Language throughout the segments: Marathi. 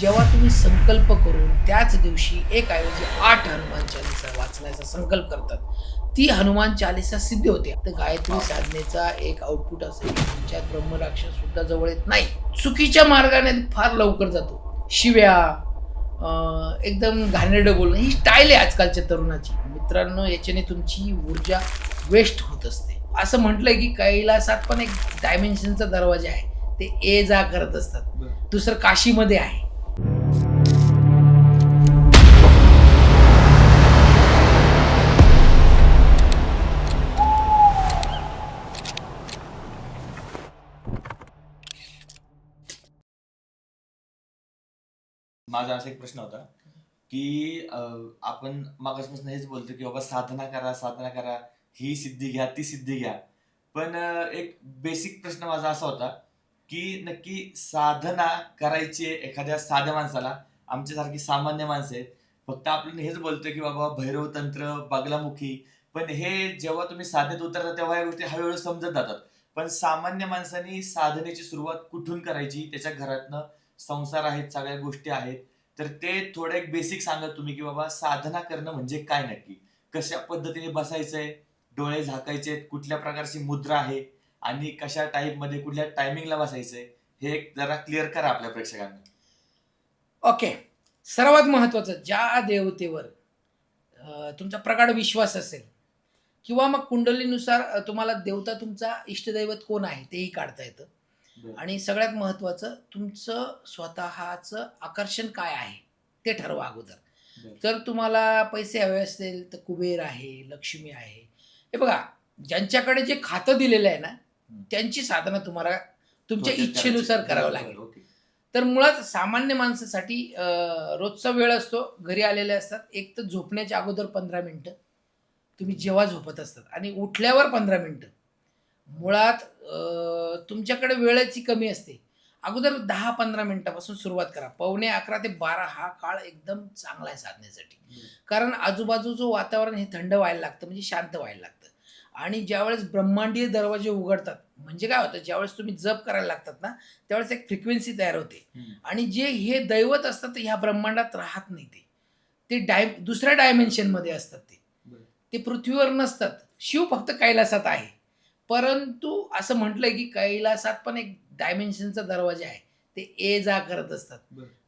जेव्हा तुम्ही संकल्प करून त्याच दिवशी एक ऐवजी आठ हनुमान चालिसा वाचण्याचा संकल्प करतात ती हनुमान चालिसा सिद्ध होते. तर गायत्री साधनेचा एक आउटपुट असेल की तुमच्यात ब्रह्मराक्षस सुद्धा जवळ येत नाही. चुकीच्या मार्गाने फार लवकर जातो. शिव्या एकदम घाणेरडं बोलणं ही स्टाईल आहे आजकालच्या तरुणाची. मित्रांनो याच्याने तुमची ऊर्जा वेस्ट होत असते. असं म्हटलंय की कैलासात पण एक डायमेन्शनचा दरवाजा आहे. ते ए जा करत असतात. दुसरं काशीमध्ये आहे. माझा असा एक प्रश्न होता की आपण मागासपासून हेच बोलतो की बाबा साधना करा साधना करा ही सिद्धी घ्या ती सिद्धी घ्या. पण एक बेसिक प्रश्न माझा असा होता की नक्की साधना करायची आहे एखाद्या साध्या माणसाला. आमच्यासारखी सामान्य माणसं आहेत. फक्त आपण हेच बोलतोय की बाबा भैरव तंत्र बागलामुखी. पण हे जेव्हा तुम्ही साधनेत उतरता तेव्हा या गोष्टी हळूहळू समजत जातात. पण सामान्य माणसांनी साधनेची सुरुवात कुठून करायची? त्याच्या घरातनं संसार आहेत सगळ्या गोष्टी आहेत. तर ते थोडं एक बेसिक सांगा तुम्ही की बाबा साधना करणं म्हणजे काय नक्की? कशा पद्धतीने बसायचंय? डोळे झाकायचे कुठल्या प्रकारची मुद्रा आहे? आणि कशा टाईपमध्ये कुठल्या टायमिंगला बसायचंय? हे एक जरा क्लिअर करा आपल्या प्रेक्षकांना. ओके सर्वात महत्वाचं ज्या देवतेवर तुमचा प्रगाढ विश्वास असेल किंवा मग कुंडलीनुसार तुम्हाला देवता तुमचा इष्टदैवत कोण आहे तेही काढता येतं. आणि सगळ्यात महत्त्वाचं तुमचं स्वतःचं आकर्षण काय आहे ते ठरवा अगोदर. जर तुम्हाला पैसे हवे असतील तर कुबेर आहे लक्ष्मी आहे. हे बघा ज्यांच्याकडे जे खातं दिलेलं आहे ना त्यांची साधना तुम्हाला तुमच्या इच्छेनुसार. करावं लागेल. तर मुळात सामान्य माणसासाठी रोजचा वेळ असतो घरी आलेले असतात एक तर झोपण्याच्या अगोदर पंधरा मिनटं तुम्ही जेव्हा झोपत असतात आणि उठल्यावर पंधरा मिनटं. मुळात तुमच्याकडे वेळेची कमी असते. अगोदर दहा पंधरा मिनिटापासून सुरुवात करा. पावणे अकरा ते बारा हा काळ एकदम चांगला आहे साधण्यासाठी. कारण आजूबाजूचं वातावरण हे थंड व्हायला लागतं म्हणजे शांत व्हायला लागतं. आणि ज्यावेळेस ब्रह्मांडीय दरवाजे उघडतात म्हणजे काय होतं ज्यावेळेस तुम्ही जप करायला लागतात ना त्यावेळेस एक फ्रिक्वेन्सी तयार होते. आणि जे हे दैवत असतात ते ह्या ब्रह्मांडात राहत नाही ते. ते डाय दुसऱ्या डायमेन्शनमध्ये असतात ते. ते पृथ्वीवर नसतात. शिव फक्त कैलासात आहे. परंतु असं म्हटलंय की कैलासात पण एक डायमेन्शनचा दरवाजा आहे. ते ए जा करत असतात.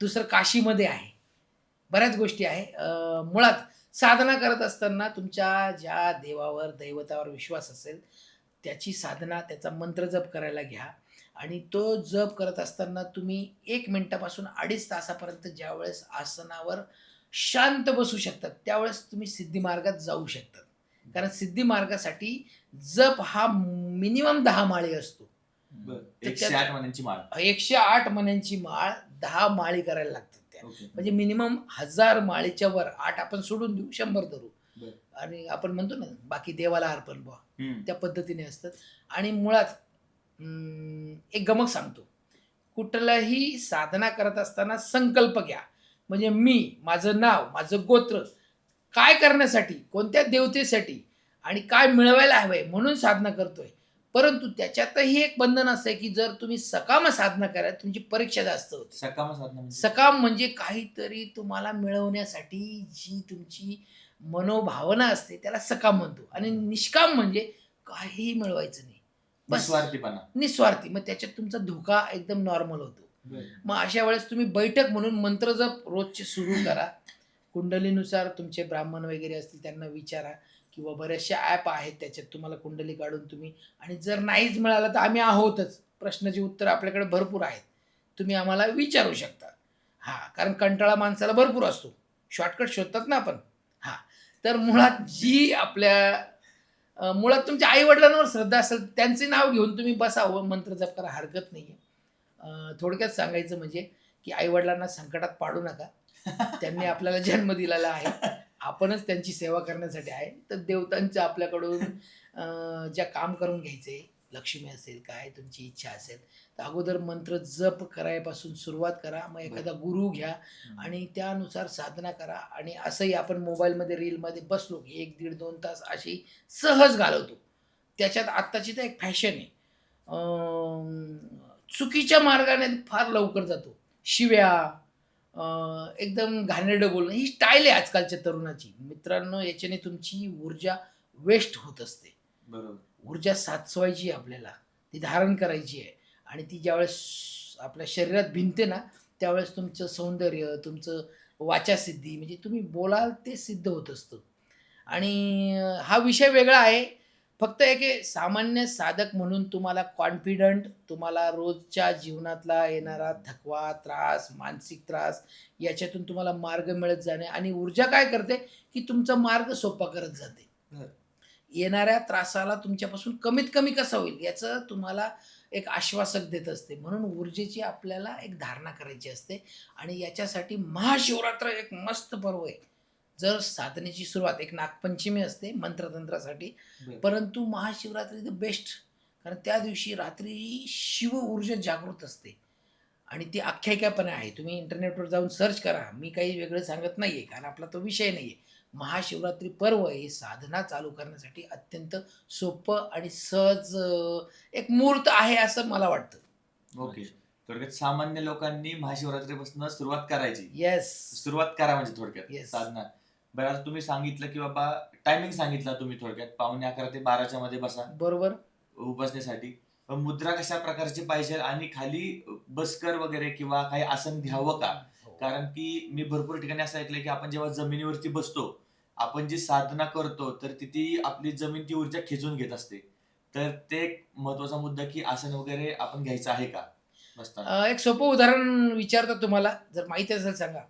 दुसरं काशीमध्ये आहे. बऱ्याच गोष्टी आहे. मुळात साधना करत असताना तुमच्या ज्या देवावर दैवतावर विश्वास असेल त्याची साधना त्याचा मंत्र जप करायला घ्या. आणि तो जप करत असताना तुम्ही एक मिनिटापासून अडीच तासापर्यंत ज्यावेळेस आसनावर शांत बसू शकतात त्यावेळेस तुम्ही सिद्धी मार्गात जाऊ शकतात. कारण सिद्धी मार्गासाठी जप हा मिनिमम दहा माळी असतो. एकशे आठ महिन्यांची माळ. एकशे आठ मण्यांची माळ दहा माळी करायला लागतात त्या. म्हणजे मिनिमम हजार माळीच्या वर आठ आपण सोडून देऊ शंभर धरू. आणि आपण म्हणतो ना बाकी देवाला अर्पण हम्म. त्या पद्धतीने असतात. आणि मुळात एक गमक सांगतो. कुठलाही साधना करत असताना संकल्प घ्या. म्हणजे मी माझं नाव माझं गोत्र काय करण्यासाठी कोणत्या देवतेसाठी आणि काय मिळवायला हवंय म्हणून साधना करतोय. परंतु त्याच्यातही एक बंधन असं आहे की जर तुम्ही सकाम साधना करा तुमची परीक्षा जास्त होते. सकाम साधना म्हणजे? सकाम म्हणजे काहीतरी तुम्हाला मिळवण्यासाठी जी तुमची मनोभावना असते त्याला सकाम म्हणतो. आणि निष्काम म्हणजे काहीही मिळवायचं नाही. निस्वार्थीपणा. निस्वार्थी. मग त्याच्यात तुमचा धोका एकदम नॉर्मल होतो. मग अशा वेळेस तुम्ही बैठक म्हणून मंत्र जप रोजचे सुरू करा. कुंडलीनुसार तुमचे ब्राह्मण वगैरे असतील त्यांना विचारा किंवा बऱ्याचशा ॲप आहेत त्याच्यात तुम्हाला कुंडली काढून तुम्ही आणि जर नाहीच मिळालं तर आम्ही आहोतच. प्रश्नाची उत्तर आपल्याकडे भरपूर आहेत. तुम्ही आम्हाला विचारू शकता. हां कारण कंटाळा माणसाला भरपूर असतो. शॉर्टकट शोधतात ना आपण. हां तर मुळात जी आपल्या मुळात तुमच्या आईवडिलांवर श्रद्धा असेल त्यांचे नाव घेऊन तुम्ही बसावं मंत्र जप करा हरकत नाही आहे थोडक्यात सांगायचं म्हणजे की आईवडिलांना संकटात पाडू नका. त्यांनी आपल्याला जन्म दिलेला आहे. आपणच त्यांची सेवा करण्यासाठी आहे. तर देवतांच्या आपल्याकडून ज्या काम करून घ्यायचे लक्ष्मी असेल काय तुमची इच्छा असेल तर अगोदर मंत्र जप करायपासून सुरुवात करा. मग एखादा गुरु घ्या आणि त्यानुसार साधना करा. आणि असंही आपण मोबाईलमध्ये रीलमध्ये बसलो की एक दीड दोन तास अशी सहज घालवतो. त्याच्यात आत्ताची तर एक फॅशन आहे. चुकीच्या मार्गाने फार लवकर जातो. शिव्या एकदम घाणेरडं बोलणं ही स्टाईल आहे आजकालच्या तरुणाची. मित्रांनो याच्याने तुमची ऊर्जा वेस्ट होत असते. बरोबर. ऊर्जा साचवायची आहे आपल्याला ती धारण करायची आहे. आणि ती ज्यावेळेस आपल्या शरीरात भिनते ना त्यावेळेस तुमचं सौंदर्य तुमचं वाचासिद्धी म्हणजे तुम्ही बोलाल ते सिद्ध होत असतं. आणि हा विषय वेगळा आहे. फक्त एक सामान्य साधक म्हणून तुम्हाला कॉन्फिडंट तुम्हाला रोजच्या जीवनातला येणारा थकवा त्रास मानसिक त्रास याच्यातून तुम्हाला मार्ग मिळत जाणे आणि ऊर्जा काय करते? की तुमचा मार्ग सोपा करत जाते. येणाऱ्या त्रासाला तुमच्यापासून कमीत कमी कसं होईल याचं तुम्हाला एक आश्वासक देत असते. म्हणून ऊर्जेची आपल्याला एक धारणा करायची असते आणि याच्यासाठी महाशिवरात्र एक मस्त पर्व आहे. जर साधनेची सुरुवात एक नागपंचमी असते मंत्रतंत्रासाठी. परंतु महाशिवरात्री द बेस्ट. कारण त्या दिवशी रात्री शिव ऊर्जा जागृत असते. आणि ती आख्यायिका पण आहे. तुम्ही इंटरनेटवर जाऊन सर्च करा. मी काही वेगळं सांगत नाही आहे कारण आपला तो विषय नाही आहे महाशिवरात्री पर्व हे साधना चालू करण्यासाठी अत्यंत सोपं आणि सहज एक मुहूर्त आहे असं मला वाटतं. ओके. थोडक्यात सामान्य लोकांनी महाशिवरात्रीपासून सुरुवात करायची. येस सुरुवात करा म्हणजे थोडक्यात. साधना. बरं आता तुम्ही सांगितलं की बाबा टायमिंग सांगितला तुम्ही थोडक्यात. पावणे अकरा ते बाराच्या मध्ये बसा. बरोबर. उपासनेसाठी. पण मुद्रा कशा प्रकारची पाहिजे आणि खाली बसकर वगैरे किंवा काही आसन घ्यावं का? हो. कारण की मी भरपूर ठिकाणी असं ऐकलंय की आपण जेव्हा जमिनीवरती बसतो आपण जी साधना करतो तर तिथे आपली जमीन ती ऊर्जा खेचून घेत असते. तर ते एक महत्त्वाचा मुद्दा की आसन वगैरे आपण घ्यायचं आहे का? बसताना. अं, एक सोपं उदाहरण विचारतो तुम्हाला. जर माहिती असेल सांगा.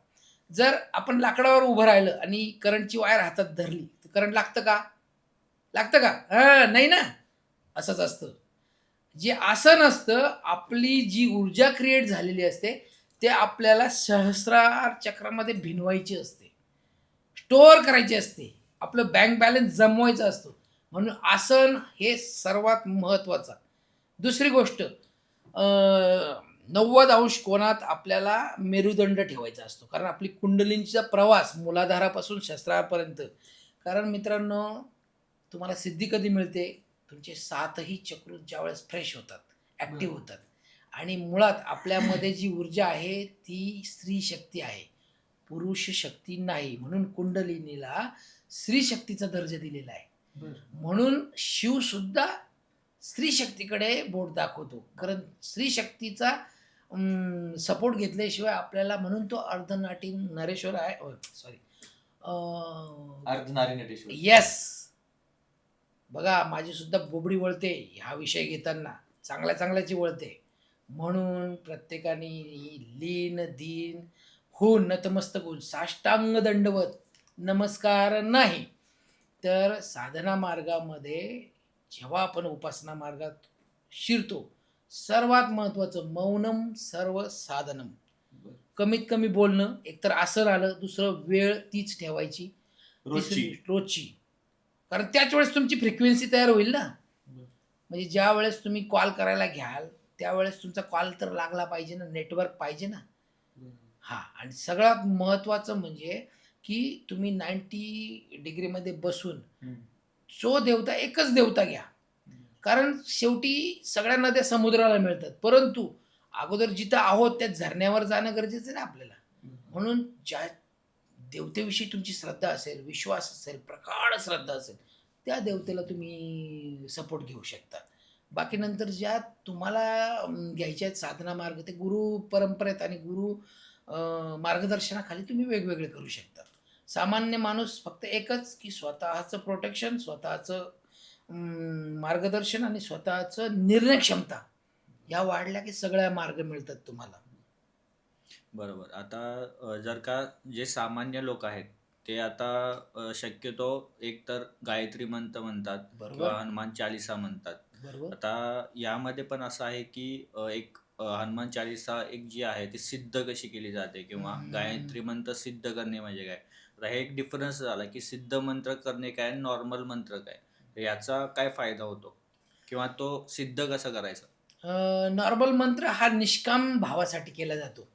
जर आपण लाकडावर उभं राहिलं आणि करंटची वायर हातात धरली तर करंट लागतं का? लागतं का? हां नाही ना? असंच असतं. जे आसन असतं आपली जी ऊर्जा क्रिएट झालेली असते ते आपल्याला सहस्रार चक्रामध्ये भिनवायची असते. स्टोअर करायची असते. आपलं बँक बॅलन्स जमवायचं असतं. म्हणून आसन हे सर्वात महत्त्वाचं. दुसरी गोष्ट नव्वद अंश कोणात आपल्याला मेरुदंड ठेवायचा असतो. कारण आपली कुंडलींचा प्रवास मूलाधारापासून शस्त्रापर्यंत. कारण मित्रांनो तुम्हाला सिद्धी कधी मिळते? तुमचे सातही चक्र ज्यावेळेस फ्रेश होतात ॲक्टिव्ह होतात. आणि मुळात आपल्यामध्ये जी ऊर्जा आहे ती स्त्री शक्ती आहे. पुरुष शक्ती नाही. म्हणून कुंडलिनीला स्त्री शक्तीचा दर्जा दिलेला आहे. म्हणून शिव सुद्धा स्त्री शक्तीकडे बोट दाखवतो. कारण स्त्री शक्तीचा सपोर्ट घेतल्याशिवाय आपल्याला म्हणून तो अर्धनाटी नरेश्वर आहे. सॉरी अर्धनारी नटेश्वर येस बघा माझी सुद्धा बोबडी वळते हा विषय घेताना. चांगल्या चांगल्याची वळते. म्हणून प्रत्येकाने लीन दीन होऊन नतमस्तक होऊन साष्टांग दंडवत. नमस्कार नाही. तर साधना मार्गामध्ये जेव्हा आपण उपासना मार्गात शिरतो सर्वात महत्त्वाचं मौनम सर्व साधनम कमीत कमी बोलणं एकतर आसन आलं दुसरं वेळ तीच ठेवायची रोजची. कारण त्याच वेळेस तुमची फ्रिक्वेन्सी तयार होईल ना. म्हणजे ज्या वेळेस तुम्ही कॉल करायला घ्याल त्यावेळेस तुमचा कॉल तर लागला पाहिजे ना नेटवर्क पाहिजे ना. हा आणि सगळ्यात महत्त्वाचं म्हणजे की तुम्ही नाईन्टी डिग्रीमध्ये बसून सो जो देवता एकच देवता घ्या. कारण शेवटी सगळ्या नद्या समुद्राला मिळतात. परंतु अगोदर जिथं आहोत त्या झरण्यावर जाणं गरजेचं आहे ना आपल्याला. म्हणून ज्या देवतेविषयी तुमची श्रद्धा असेल विश्वास असेल प्रकाड श्रद्धा असेल त्या देवतेला तुम्ही सपोर्ट घेऊ शकता. बाकी नंतर ज्या तुम्हाला घ्यायच्या आहेत साधना मार्ग ते गुरु परंपरेत आणि गुरु मार्गदर्शनाखाली तुम्ही वेगवेगळे करू शकता. सामान्य माणूस फक्त एकच की स्वतःचं प्रोटेक्शन स्वतःचं मार्गदर्शन आणि स्वतःचं निर्णय क्षमता या वाढल्या की सगळ्या मार्ग मिळतात तुम्हाला. बरोबर. आता जर का जे सामान्य लोक आहेत ते आता शक्यतो एकतर गायत्री मंत्र म्हणतात किंवा हनुमान चालिसा म्हणतात. बरोबर. आता यामध्ये पण असं आहे की एक हनुमान चालिसा एक जी आहे ती सिद्ध कशी केली जाते किंवा. गायत्री मंत्र सिद्ध करणे म्हणजे काय? आता हे एक डिफरन्स झाला की सिद्ध मंत्र करणे काय नॉर्मल मंत्र काय? तर याचा काय फायदा होतो? किंवा तो सिद्ध कसं करायचा? नॉर्मल मंत्र हा निष्काम भावासाठी केला जातो.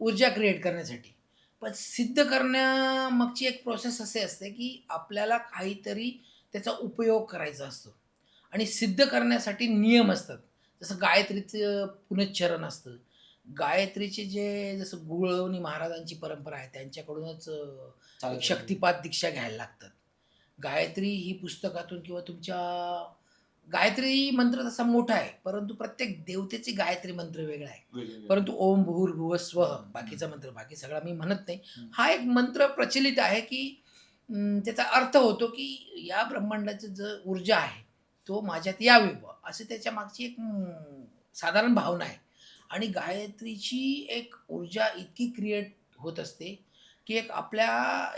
ऊर्जा क्रिएट करण्यासाठी. पण सिद्ध करण्यामागची एक प्रोसेस असे असते की आपल्याला काहीतरी त्याचा उपयोग करायचा असतो. आणि सिद्ध करण्यासाठी नियम असतात. जसं गायत्रीचं पुनच्चरण असतं. गायत्रीचे जे जसं गुळवणी महाराजांची परंपरा आहे त्यांच्याकडूनच. एक शक्तिपात दीक्षा घ्यायला लागतात गायत्री ही पुस्तकातून किंवा तुमच्या गायत्री मंत्र तसा मोठा आहे परंतु प्रत्येक देवतेचे गायत्री मंत्र वेगळा आहे. परंतु ओम भूर्भुव स्व बाकीचा मंत्र बाकी सगळा मी म्हणत नाही. हा एक मंत्र प्रचलित आहे की त्याचा अर्थ होतो की या ब्रह्मांडाची जो ऊर्जा आहे तो माझ्यात यावी असं त्याच्या मागची एक साधारण भावना आहे आणि गायत्रीची एक ऊर्जा इतकी क्रिएट होत असते की एक आपल्या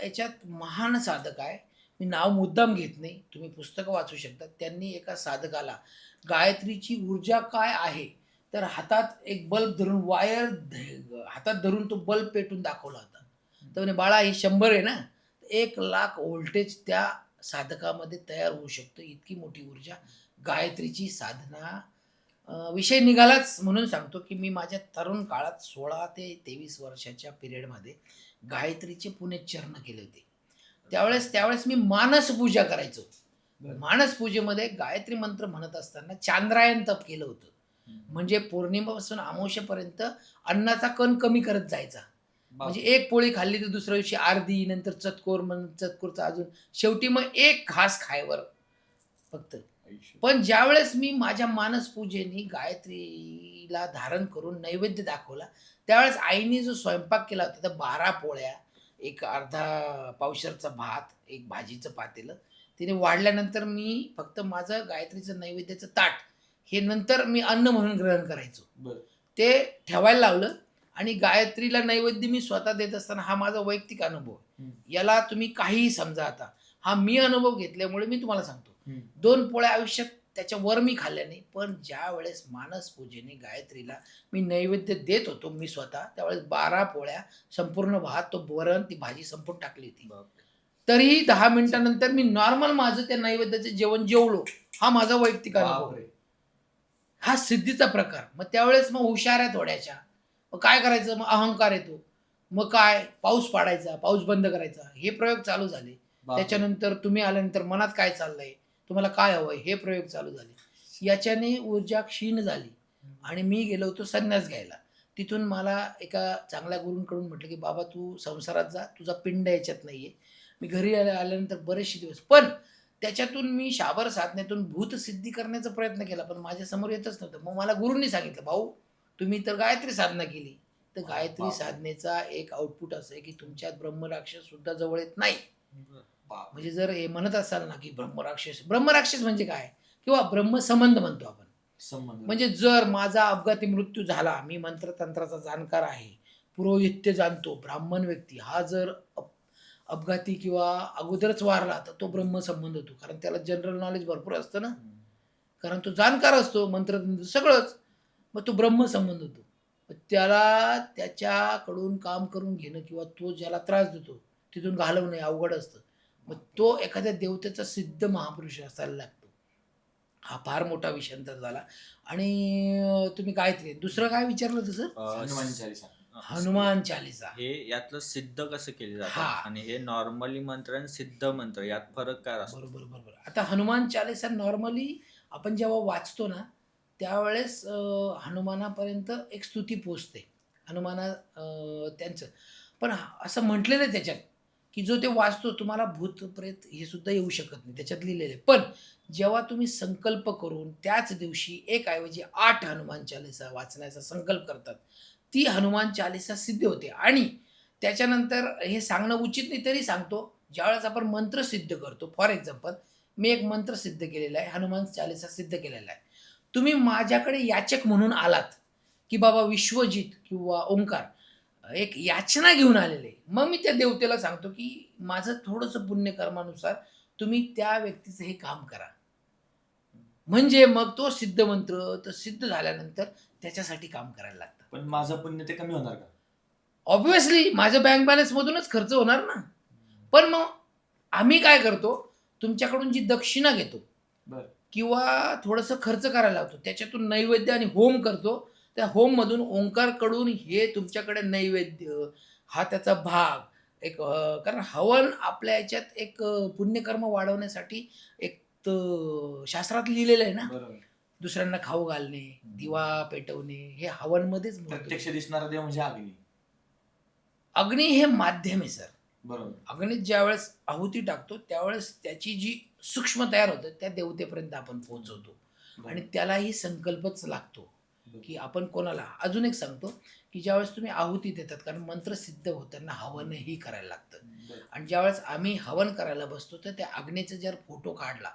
याच्यात महान साधक आहे. मी नाव मुद्दाम घेत नाही. तुम्ही पुस्तकं वाचू शकता त्यांनी एका साधकाला गायत्रीची ऊर्जा काय आहे? तर हातात एक बल्ब धरून वायर हातात धरून तो बल्ब पेटून दाखवला होता. तर म्हणे बाळा ही शंभर आहे ना? एक लाख व्होल्टेज त्या साधकामध्ये तयार होऊ शकतो. इतकी मोठी ऊर्जा गायत्रीची साधना विषय निघालाच म्हणून सांगतो की मी माझ्या तरुण काळात सोळा ते तेवीस वर्षाच्या पिरियडमध्ये गायत्रीचे पुणेचरण केले होते त्यावेळेस त्यावेळेस मी मानस पूजा करायचो. मानस पूजेमध्ये गायत्री मंत्र म्हणत असताना चांद्रायण तप केलं होतं. म्हणजे पौर्णिमेपासून अमावस्येपर्यंत अन्नाचा कण कमी करत जायचा म्हणजे. एक पोळी खाल्ली तर दुसऱ्या दिवशी अर्धी नंतर चतकोर मग चतकोरचा अजून शेवटी मग एक घास खायवर फक्त. पण ज्यावेळेस मी माझ्या मानस पूजेनी गायत्रीला धारण करून नैवेद्य दाखवला त्यावेळेस आईने जो स्वयंपाक केला होता तर बारा पोळ्या एक अर्धा पावशरचा भात एक भाजीचं पातेलं तिने वाढल्यानंतर मी फक्त माझं गायत्रीचं नैवेद्याचं ताट हे नंतर मी अन्न म्हणून ग्रहण करायचो. ते ठेवायला लावलं आणि गायत्रीला नैवेद्य मी स्वतः देत असताना हा माझा वैयक्तिक अनुभव. याला तुम्ही काहीही समजा आता हा मी अनुभव घेतल्यामुळे मी तुम्हाला सांगतो. दोन पोळ्या आयुष्यात त्याच्या वर मी खाल्ल्या नाही पण ज्या वेळेस मानस पूजेने गायत्रीला मी नैवेद्य देत होतो मी स्वतः त्यावेळेस बारा पोळ्या संपूर्ण भात तो वरण ती भाजी संपूर्ण टाकली होती. तरीही दहा मिनिटानंतर मी नॉर्मल माझं त्या नैवेद्याचं जेवण जेवलो हा माझा वैयक्तिक अनुभव. हा सिद्धीचा प्रकार. मग त्यावेळेस मग हुशार आहे थोड्याच्या मग काय करायचं? मग अहंकार येतो. मग काय? पाऊस पाडायचा पाऊस बंद करायचा. हे प्रयोग चालू झाले. त्याच्यानंतर तुम्ही आल्यानंतर मनात काय चाललंय? तुम्हाला काय हवंय हे प्रयोग चालू झाले. याच्याने ऊर्जा क्षीण झाली. आणि मी गेलो होतो संन्यास घ्यायला. तिथून मला एका चांगल्या गुरूंकडून म्हटलं की बाबा तू संसारात जा. तुझा पिंड याच्यात नाहीये. मी घरी आल्या आल्यानंतर बरेचसे दिवस. पण त्याच्यातून मी शाबर साधनेतून भूतसिद्धी करण्याचा प्रयत्न केला पण माझ्यासमोर येतच नव्हतं. मग मला गुरूंनी सांगितलं भाऊ तुम्ही तर गायत्री साधना केली. तर गायत्री. साधनेचा एक आउटपुट असं आहे की तुमच्यात ब्रह्मराक्षस सुद्धा जवळ येत नाही. म्हणजे जर हे म्हणत असाल ना की ब्रह्मराक्षस ब्रह्मराक्षस म्हणजे काय? किंवा ब्रह्मसंबंध म्हणतो आपण. संबंध. म्हणजे जर माझा अपघाती मृत्यू झाला मी मंत्रतंत्राचा जाणकार आहे पुरोहित्य जाणतो ब्राह्मण व्यक्ती हा जर अप- अपघाती किंवा अगोदरच वारला तर तो ब्रह्मसंबंध होतो. कारण त्याला जनरल नॉलेज भरपूर असतं ना. कारण तो जाणकार असतो मंत्रतंत्र सगळंच. मग तो ब्रह्मसंबंध होतो. त्याला त्याच्याकडून काम करून घेणं किंवा तो ज्याला त्रास देतो तिथून घालवणं अवघड असतं. मग तो एखाद्या देवतेचा सिद्ध महापुरुष असायला लागतो. हा फार मोठा विषयांतर झाला. आणि तुम्ही गायत्री दुसरं काय विचारलं होतं सर? अं, हनुमान चालीसा. हनुमान चालिसा. हे यातलं सिद्ध कसं केले हा. जातात आणि हे नॉर्मली मंत्र आणि सिद्ध मंत्र यात फरक काय असतो? बरोबर बरोबर. आता हनुमान चालिसा नॉर्मली आपण जेव्हा वाचतो ना त्यावेळेस अं, हनुमानापर्यंत एक स्तुती पोचते हनुमाना अं, त्यांचं. पण असं म्हटलेलं आहे त्याच्यात की जो ते वाचतो तुम्हाला भूत प्रेत हे सुद्धा येऊ शकत नाही. त्याच्यात लिहिलेलं आहे. पण जेव्हा तुम्ही संकल्प करून त्याच दिवशी एक ऐवजी आठ हनुमान चालिसा वाचण्याचा संकल्प करतात ती हनुमान चालिसा सिद्ध होते. आणि त्याच्यानंतर हे सांगणं उचित नाही तरी सांगतो ज्यावेळेस आपण मंत्र सिद्ध करतो फॉर एक्झाम्पल मी एक मंत्र सिद्ध केलेला आहे हनुमान चालिसा सिद्ध केलेला आहे. तुम्ही माझ्याकडे याचक म्हणून आलात की बाबा विश्वजित किंवा ओंकार एक याचना घेऊन आलेले. मग मी त्या देवतेला सांगतो की माझं थोडंसं पुण्यकर्मानुसार तुम्ही त्या व्यक्तीचं हे काम करा. म्हणजे मग तो सिद्ध मंत्र तर सिद्ध झाल्यानंतर त्याच्यासाठी काम करायला लागतं. पण माझं पुण्य ते कमी होणार का? ऑब्विसली माझं बँक बॅलन्स मधूनच खर्च होणार ना. पण मग आम्ही काय करतो तुमच्याकडून जी दक्षिणा घेतो बर. किंवा थोडंसं खर्च करायला लावतो त्याच्यातून नैवेद्य आणि होम करतो त्या होम मधून ओंकारकडून हे तुमच्याकडे नैवेद्य हा त्याचा भाग एक कारण हवन आपल्या याच्यात एक पुण्यकर्म वाढवण्यासाठी एक शास्त्रात लिहिलेलं आहे ना? दुसऱ्यांना खाऊ घालणे दिवा पेटवणे हे हवनमध्येच. प्रत्यक्ष दिसणारा देव म्हणजे अग्नी. अग्नी हे माध्यम आहे सर. बरोबर. अग्नीत ज्यावेळेस आहुती टाकतो त्यावेळेस त्याची जी सूक्ष्म तयार होतं त्या देवतेपर्यंत आपण पोहोचवतो. आणि त्यालाही संकल्पच लागतो. की आपण कोणाला अजून एक सांगतो की ज्यावेळेस तुम्ही आहुती देतात कारण मंत्र सिद्ध होताना हवनही करायला लागतं. आणि ज्यावेळेस आम्ही हवन करायला बसतो तर त्या अग्नीचा जर फोटो काढला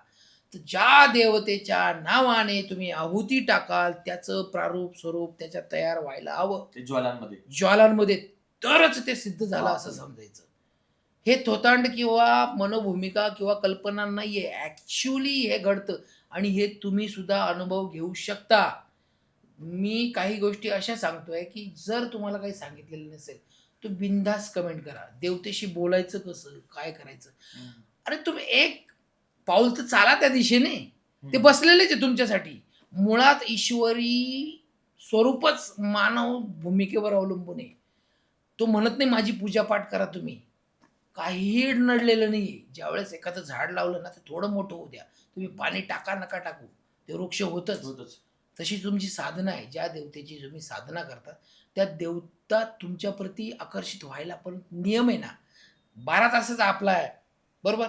तर ज्या देवतेच्या नावाने तुम्ही आहुती टाकाल त्याचं प्रारूप स्वरूप त्याच्यात तयार व्हायला हवं. ज्वालांमध्ये. ज्वालांमध्ये तरच ते सिद्ध झालं असं समजायचं. हे थोतांड किंवा मनोभूमिका किंवा कल्पना नाहीये ऍक्च्युली हे घडतं. आणि हे तुम्ही सुद्धा अनुभव घेऊ शकता. मी काही गोष्टी अशा सांगतोय की जर तुम्हाला काही सांगितलेलं नसेल तर बिनधास कमेंट करा. देवतेशी बोलायचं कसं? काय करायचं. अरे तुम्ही एक पाऊल तर चाला त्या दिशेने. ते. बसलेलेच आहे तुमच्यासाठी. मुळात ईश्वरी स्वरूपच मानव भूमिकेवर अवलंबून आहे. तो म्हणत नाही माझी पूजापाठ करा तुम्ही. काहीही नडलेलं नाही ज्यावेळेस एखादं झाड लावलं ना ते थोडं मोठं होऊ द्या. तुम्ही पाणी टाका नका टाकू. ते वृक्ष होतच. होतच. तशी तुमची साधना आहे. ज्या देवतेची तुम्ही साधना करता त्या देवता तुमच्याप्रती आकर्षित व्हायला पण नियम आहे ना. बारा तासच आपला आहे. बरोबर?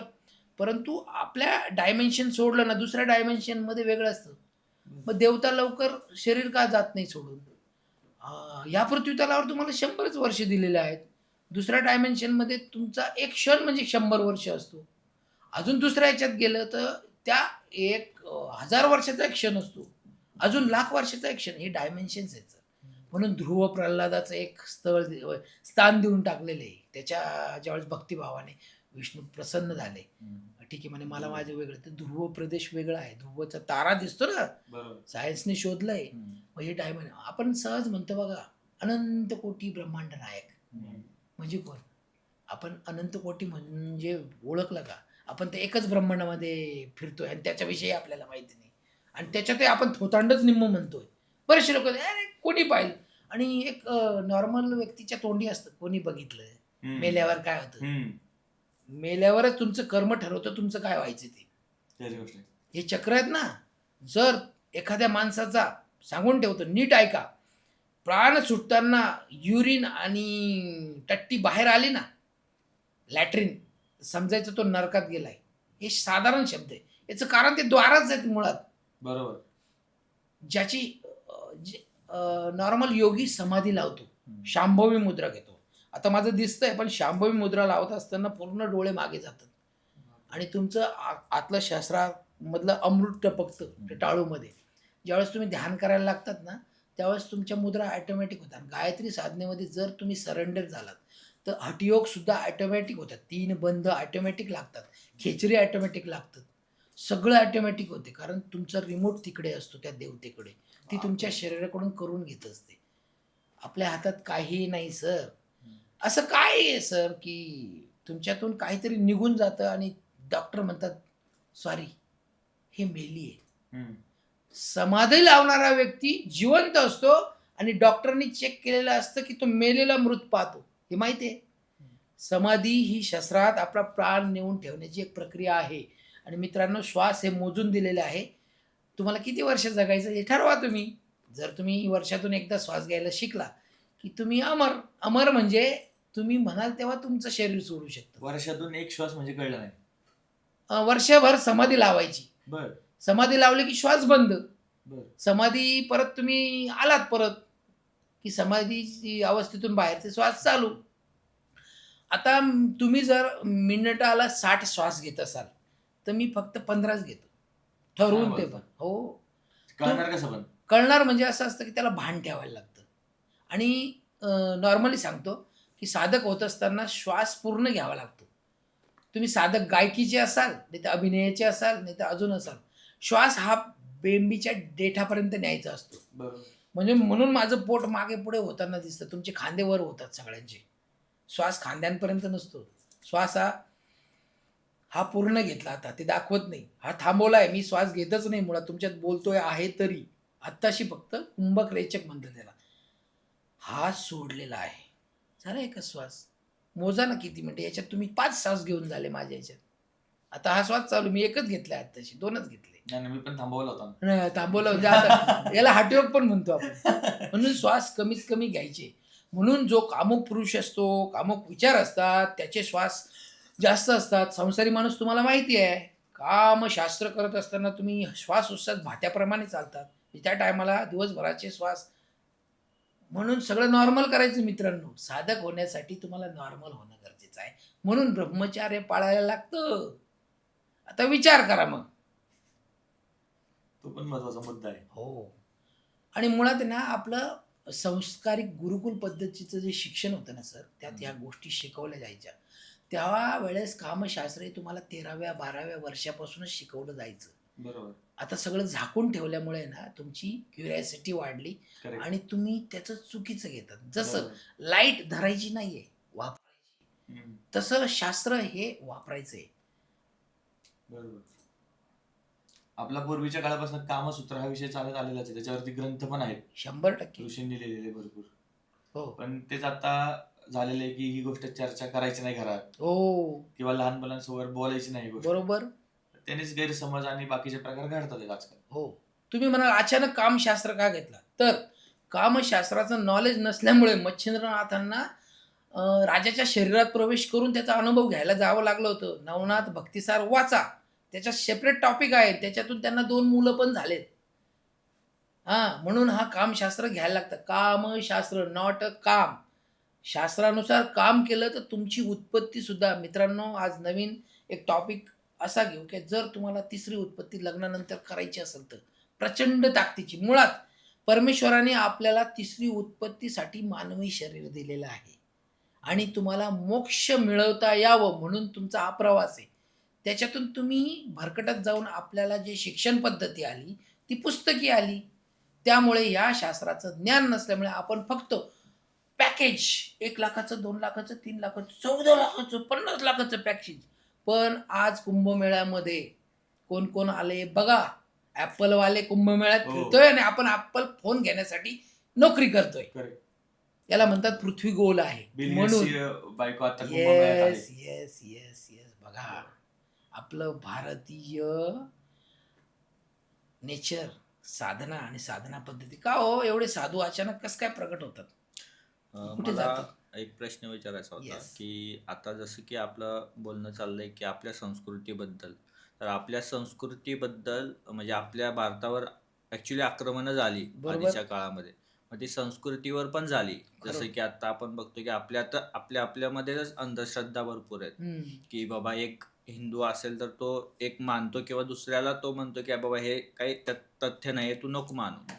परंतु आपल्या डायमेन्शन सोडलं ना दुसऱ्या डायमेन्शनमध्ये वेगळं असतं. मग देवता लवकर शरीर का जात नाही सोडून? या पृथ्वीतलावर तुम्हाला शंभरच वर्ष दिलेले आहेत. दुसऱ्या डायमेन्शनमध्ये तुमचा एक क्षण म्हणजे शंभर वर्ष असतो. अजून दुसऱ्या ह्याच्यात गेलं तर त्या एक हजार वर्षाचा एक क्षण असतो. अजून लाख वर्षाचा एक क्षण हे डायमेन्शन्स आहेत. म्हणून ध्रुव प्रल्हादाचं एक स्थळ स्थान देऊन टाकलेलं आहे. त्याच्या ज्यावेळेस भक्तिभावाने विष्णू प्रसन्न झाले. ठीक आहे म्हणे मला माझं वेगळं. तर ध्रुव प्रदेश वेगळा आहे. ध्रुवचा तारा दिसतो ना. सायन्सने शोधलंय. मग हे डायमंड आपण सहज म्हणतो बघा अनंत कोटी ब्रह्मांड नायक. म्हणजे कोण? आपण अनंत कोटी म्हणजे ओळखलं का? आपण तर एकच ब्रह्मांडामध्ये फिरतोय आणि त्याच्याविषयी आपल्याला माहिती नाही. आणि त्याच्यातही आपण थोतांडच निम्म म्हणतोय. बरेचसे लोक अरे कोणी पाहिलं? आणि एक नॉर्मल व्यक्तीच्या तोंडी असतं कोणी बघितलं. मेल्यावर काय होतं. मेल्यावरच तुमचं कर्म ठरवतं तुमचं काय व्हायचं ते. हे चक्र आहेत ना जर एखाद्या माणसाचा सांगून ठेवतो नीट ऐका प्राण सुटताना युरिन आणि टट्टी बाहेर आली ना लॅट्रिन समजायचं तो नरकात गेलाय. हे साधारण शब्द आहे. याचं कारण ते द्वारच आहेत मुळात. बरोबर. ज्याची नॉर्मल योगी समाधी लावतो. शांभवी मुद्रा घेतो. आता माझं दिसतंय पण शांभवी मुद्रा लावत असताना पूर्ण डोळे मागे जातात. आणि तुमचं आतलं शास्त्रामधलं अमृत टपकतं टाळूमध्ये. ज्यावेळेस तुम्ही ध्यान करायला लागतात ना त्यावेळेस तुमच्या मुद्रा ॲटोमॅटिक होतात. गायत्री साधनेमध्ये जर तुम्ही सरेंडर झालात तर हठयोग सुद्धा ॲटोमॅटिक होतात. तीन बंध ॲटोमॅटिक लागतात. खेचरी ॲटोमॅटिक लागतात. सगळं ॲटोमॅटिक होते. कारण तुमचा रिमोट तिकडे असतो त्या देवतेकडे. ती तुमच्या शरीराकडून करून घेत असते. आपल्या हातात काही नाही सर असं काय आहे सर की तुमच्यातून काहीतरी निघून जातं आणि डॉक्टर म्हणतात सॉरी हे मेली आहे. समाधी लावणारा व्यक्ती जिवंत असतो आणि डॉक्टरनी चेक केलेलं असतं की तो मेलेला मृत पाहतो. हे माहिती आहे? समाधी ही शस्त्रात आपला प्राण नेऊन ठेवण्याची एक प्रक्रिया आहे. आणि मित्रांनो श्वास हे मोजून दिलेले आहे. तुम्हाला किती वर्ष जगायचं हे ठरवा तुम्ही. जर तुम्ही वर्षातून एकदा श्वास घ्यायला शिकला की तुम्ही अमर अमर म्हणजे तुम्ही म्हणाल तेव्हा तुमचं शरीर सोडू शकतं. वर्षातून एक श्वास म्हणजे कळलं नाही. अं, वर्षभर समाधी लावायची. बर. समाधी लावली की श्वास बंद. बर. समाधी परत तुम्ही आलात परत की समाधीची अवस्थेतून बाहेर ते श्वास चालू. आता म- तुम्ही जर मिनिटाला साठ श्वास घेत असाल तर मी फक्त पंधराच घेतो. ठरवून ते? पण. हो. कळणार कसं पण? कळणार म्हणजे असं असतं की त्याला भान ठेवायला लागतं. आणि नॉर्मली सांगतो की साधक होत असताना श्वास पूर्ण घ्यावा लागतो. तुम्ही साधक गायकीचे असाल नाही तर अभिनयाचे असाल नाही तर अजून असाल श्वास हा बेंबीच्या डेठापर्यंत न्यायचा असतो. म्हणजे म्हणून माझं पोट मागे पुढे होताना दिसतं. तुमचे खांदे वर होतात सगळ्यांचे. श्वास खांद्यांपर्यंत नसतो. श्वास हा हा पूर्ण घेतला आता ते दाखवत नाही. हा थांबवलाय मी श्वास घेतच नाही मुळात तुमच्यात बोलतोय आहे तरी. आत्ताशी फक्त कुंभक रेचक म्हणतात त्याला. हा सोडलेला आहे. झाला एका श्वास. मोजा ना किती मिनिटं याच्यात तुम्ही पाच श्वास घेऊन झाले माझ्या याच्यात. आता हा श्वास चालू मी एकच घेतलाय आत्ताशी दोनच घेतले. नाही मी पण थांबवला होता. थांबवलं म्हणजे आता याला हाटयोग पण म्हणतो आपण. म्हणून श्वास कमीत कमी घ्यायचे. म्हणून जो कामुक पुरुष असतो कामुक विचार असतात त्याचे श्वास जास्त असतात. संसारी माणूस तुम्हाला माहिती आहे. कामशास्त्र करत असताना तुम्ही श्वास उस्सात भाट्याप्रमाणे चालतात. त्या टायमाला दिवसभराचे श्वास. म्हणून सगळं नॉर्मल करायचं मित्रांनो. साधक होण्यासाठी तुम्हाला नॉर्मल होणं गरजेचं आहे. म्हणून ब्रह्मचार्य पाळायला लागतं. आता विचार करा मग. तो पण महत्त्वाचा मुद्दा आहे. हो. आणि मुळात ना आपलं संस्कारिक गुरुकुल पद्धतीचं जे शिक्षण होतं ना सर त्यात ह्या गोष्टी शिकवल्या जायच्या. त्या वेळेस कामशास्त्र हे तुम्हाला तेराव्या बाराव्या वर्षापासूनच शिकवलं जायचं. बरोबर. आता सगळं झाकून ठेवल्यामुळे ना तुमची क्युरियासिटी वाढली आणि तुम्ही त्याचं चुकीचं घेतात. जसं लाइट धरायची नाहीये वापरायची. तसं शास्त्र हे वापरायचं आहे बरोबर. आपला पूर्वीच्या काळापासून कामसूत्र हा विषय चालत आलेलाच आहे. त्याच्यावरती ग्रंथ पण आहेत. शंभर टक्के. ऋषींनी लिहिलेले भरपूर. हो. पण तेच आता झालेलं आहे की ही गोष्ट चर्चा करायची नाही घरात. हो. किंवा लहान मुलांसोबत बोलायची नाही ही गोष्ट. बरोबर. त्यांनीच गैरसमज आणि बाकीचे प्रकार घडतात आजकाल. हो. तुम्ही म्हणाल अचानक कामशास्त्र का घेतला? तर कामशास्त्राचं नॉलेज नसल्यामुळे मच्छिंद्रनाथांना राजाच्या शरीरात प्रवेश करून त्याचा अनुभव घ्यायला जावं लागलं होतं. नवनाथ भक्तिसार वाचा. त्याच्यात सेपरेट टॉपिक आहे त्याच्यातून त्यांना दोन मुलं पण झालेत. हा म्हणून हा कामशास्त्र घ्यायला लागतं. कामशास्त्र नॉट अ काम. शास्त्रानुसार काम केलं तर तुमची उत्पत्ती सुद्धा मित्रांनो आज नवीन एक टॉपिक असा घेऊ की जर तुम्हाला तिसरी उत्पत्ती लग्नानंतर करायची असेल तर प्रचंड ताकदीची. मुळात परमेश्वराने आपल्याला तिसरी उत्पत्तीसाठी मानवी शरीर दिलेलं आहे. आणि तुम्हाला मोक्ष मिळवता यावं म्हणून तुमचा हा प्रवास आहे. त्याच्यातून तुम्ही भरकटत जाऊन आपल्याला जे शिक्षण पद्धती आली ती पुस्तकी आली. त्यामुळे या शास्त्राचं ज्ञान नसल्यामुळे आपण फक्त पॅकेज एक लाखाचं दोन लाखाचं तीन लाखाचं चौदा लाखाचं पन्नास लाखाचं पॅकेज पण आज कुंभमेळ्यामध्ये कोण कोण आले बघा ऍपलवाले कुंभमेळ्यात हो. फिरतोय आणि आपण ऍपल फोन घेण्यासाठी नोकरी करतोय. याला म्हणतात पृथ्वी गोल आहे. म्हणून बिलियन्सची बायको आता कुंभमेळ्यात येस आली. येस येस येस बघा आपलं भारतीय नेचर साधना आणि साधना पद्धती. का हो? एवढे साधू अचानक कस काय प्रकट होतात? मला? एक प्रश्न विचारायचा होता Yes. की आता जसं की आपलं बोलणं चाललंय की आपल्या संस्कृतीबद्दल तर आपल्या संस्कृतीबद्दल म्हणजे आपल्या भारतावर ऍक्च्युली आक्रमणं झाली. आधीच्या काळामध्ये मग ती संस्कृतीवर पण झाली जसं. की आता आपण बघतो की आपल्या तर आपल्या आपल्यामध्येच अंधश्रद्धा भरपूर आहेत. की बाबा एक हिंदू असेल तर तो एक मानतो किंवा दुसऱ्याला तो म्हणतो की बाबा हे काही तथ्य नाही तू नको मानू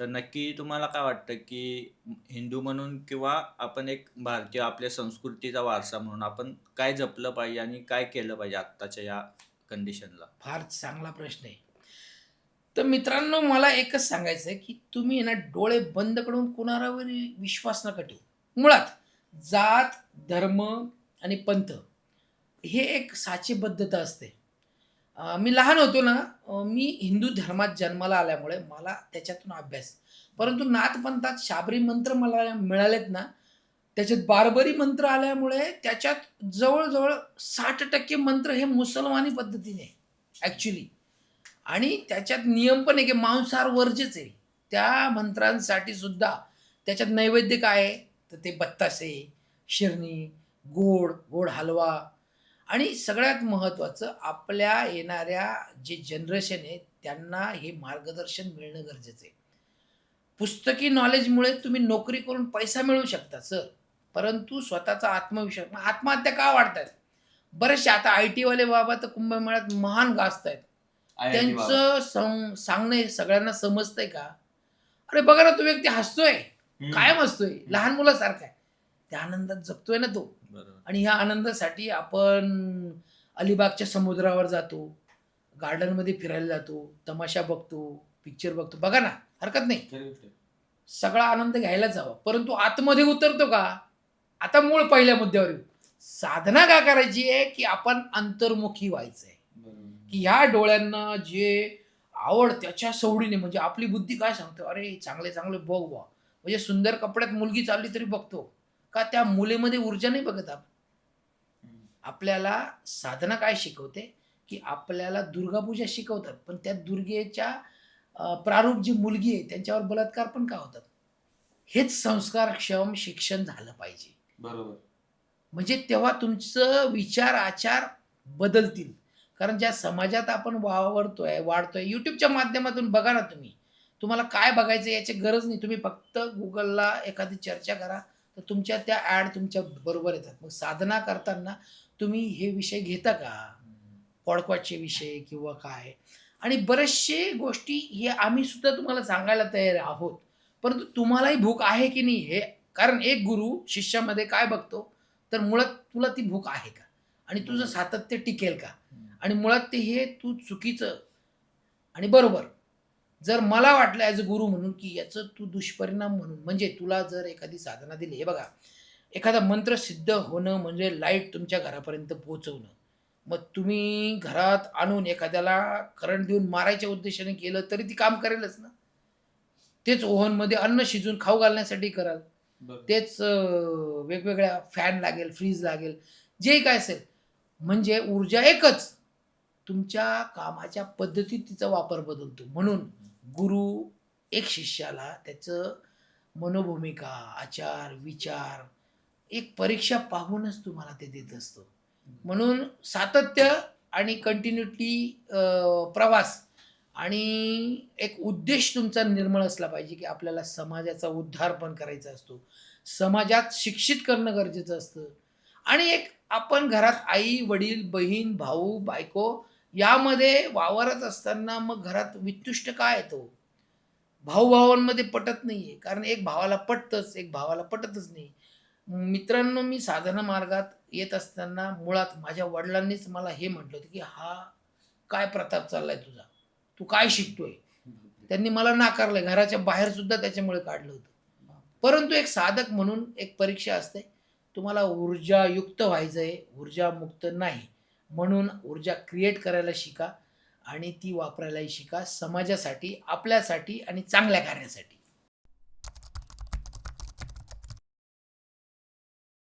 तर नक्की तुम्हाला काय वाटतं की हिंदू म्हणून किंवा आपण एक भारतीय आपल्या संस्कृतीचा वारसा म्हणून आपण काय जपलं पाहिजे आणि काय केलं पाहिजे आत्ताच्या या कंडिशनला फार चांगला प्रश्न आहे. तर मित्रांनो मला एकच सांगायचं आहे की तुम्ही ना डोळे बंद करून कुणावर विश्वास नका ठेवू. मुळात जात धर्म आणि पंथ हे एक साचेबद्धता असते. मी लहान होतो ना मी हिंदू धर्मात जन्माला आल्यामुळे मला त्याच्यातून अभ्यास. परंतु नाथपंथात शाबरी मंत्र मला मिळालेत ना त्याच्यात बारबरी मंत्र आल्यामुळे त्याच्यात जवळजवळ साठ टक्के मंत्र हे मुसलमानी पद्धतीने ॲक्च्युली आणि त्याच्यात नियम पण आहे की मांसाहार वर्जेच आहे. त्या मंत्रांसाठी सुद्धा त्याच्यात नैवेद्य काय आहे? तर ते बत्तासे शिरणी गोड गोड हलवा आणि सगळ्यात महत्त्वाचं आपल्या येणाऱ्या जे जनरेशन आहे त्यांना हे मार्गदर्शन मिळणं गरजेचं आहे. पुस्तकी नॉलेजमुळे तुम्ही नोकरी करून पैसा मिळवू शकता सर परंतु स्वतःचा आत्मविश्वास मग आत्महत्या का वाढतात बरेचसे आता आय टीवाले बाबा तर कुंभमेळ्यात महान गाजत आहेत. त्यांचं सं- सांगणं हे सगळ्यांना समजतंय का? अरे बघा ना तो व्यक्ती हसतोय. कायम हसतोय. लहान मुलासारखा आहे. त्या आनंदात जगतोय ना तो. आणि ह्या आनंदासाठी आपण अलिबागच्या समुद्रावर जातो गार्डनमध्ये फिरायला जातो तमाशा बघतो पिक्चर बघतो. बघा ना हरकत नाही. आहे. सगळा आनंद घ्यायलाच हवा. परंतु आतमध्ये उतरतो का? आता मूळ पहिल्या मुद्द्यावर येऊ. साधना का करायची आहे की आपण अंतर्मुखी व्हायचंय? बरोबर. की ह्या डोळ्यांना जे आवड त्याच्या सवडीने म्हणजे आपली बुद्धी काय सांगते? अरे चांगले चांगले बघ बा म्हणजे सुंदर कपड्यात मुलगी चालली तरी बघतो. का त्या मुलीमध्ये ऊर्जा नाही बघत आपण. आपल्याला साधना काय शिकवते? की आपल्याला दुर्गापूजा शिकवतात पण त्या दुर्गेच्या प्रारूप जी मुलगी आहे त्यांच्यावर बलात्कार पण का होतात? हेच संस्कारक्षम शिक्षण झालं पाहिजे. बरोबर. म्हणजे तेव्हा तुमचं विचार आचार बदलतील. कारण ज्या समाजात आपण वावरतोय वाढतोय युट्यूबच्या माध्यमातून बघा ना तुम्ही. तुम्हाला काय बघायचं याची गरज नाही. तुम्ही फक्त गुगलला एखादी चर्चा करा तर तुमच्या त्या ॲड तुमच्या बरोबर येतात. मग साधना करताना तुम्ही हे विषय घेता का? पॉडकास्टचे विषय किंवा काय? आणि बरेचसे गोष्टी हे आम्ही सुद्धा तुम्हाला सांगायला तयार आहोत. परंतु तुम्हालाही भूक आहे की नाही हे कारण एक गुरु शिष्यामध्ये काय बघतो? तर मुळात तुला ती भूक आहे का? आणि तुझं सातत्य टिकेल का? आणि मुळात ते हे तू चुकीचं आणि बरोबर. जर मला वाटलं ॲज अ गुरु म्हणून की याचं तू दुष्परिणाम म्हणून म्हणजे तुला जर एखादी साधना दिली हे बघा. एखादा मंत्र सिद्ध होणं म्हणजे लाइट तुमच्या घरापर्यंत पोहोचवणं. मग तुम्ही घरात आणून एखाद्याला करंट देऊन मारायच्या उद्देशाने केलं तरी ती काम करेलच ना. तेच ओव्हनमध्ये अन्न शिजून खाऊ घालण्यासाठी कराल. तेच वेगवेगळ्या फॅन लागेल फ्रीज लागेल जे काय असेल. म्हणजे ऊर्जा एकच. तुमच्या कामाच्या पद्धतीत तिचा वापर बदलतो. म्हणून गुरु एक शिष्याला त्याचं मनोभूमिका आचार विचार एक परीक्षा पाहूनच तुम्हाला ते देत असतो. म्हणून सातत्य आणि कंटिन्युटी प्रवास आणि एक उद्देश तुमचा निर्मळ असला पाहिजे की आपल्याला समाजाचा उद्धार पण करायचा असतो. समाजात शिक्षित करणं गरजेचं असतं. आणि एक आपण घरात आई वडील बहीण भाऊ बायको यामध्ये वावरत असताना मग घरात वितुष्ट काय येतो? भाऊ भावांमध्ये पटत नाहीये. कारण एक भावाला पटतच एक भावाला पटतच नाही. मित्रांनो मी साधना मार्गात येत असताना मुळात माझ्या वडिलांनीच मला हे म्हटलं होतं की हा काय प्रताप चाललाय तुझा? तू काय शिकतोय? त्यांनी मला नाकारलंय. घराच्या बाहेर सुद्धा त्याच्यामुळे काढलं होतं. परंतु एक साधक म्हणून एक परीक्षा असते. तुम्हाला ऊर्जायुक्त व्हायचं आहे ऊर्जामुक्त नाही. म्हणून ऊर्जा क्रिएट करायला शिका आणि ती वापरायलाही शिका. समाजासाठी आपल्यासाठी आणि चांगल्या कार्यासाठी.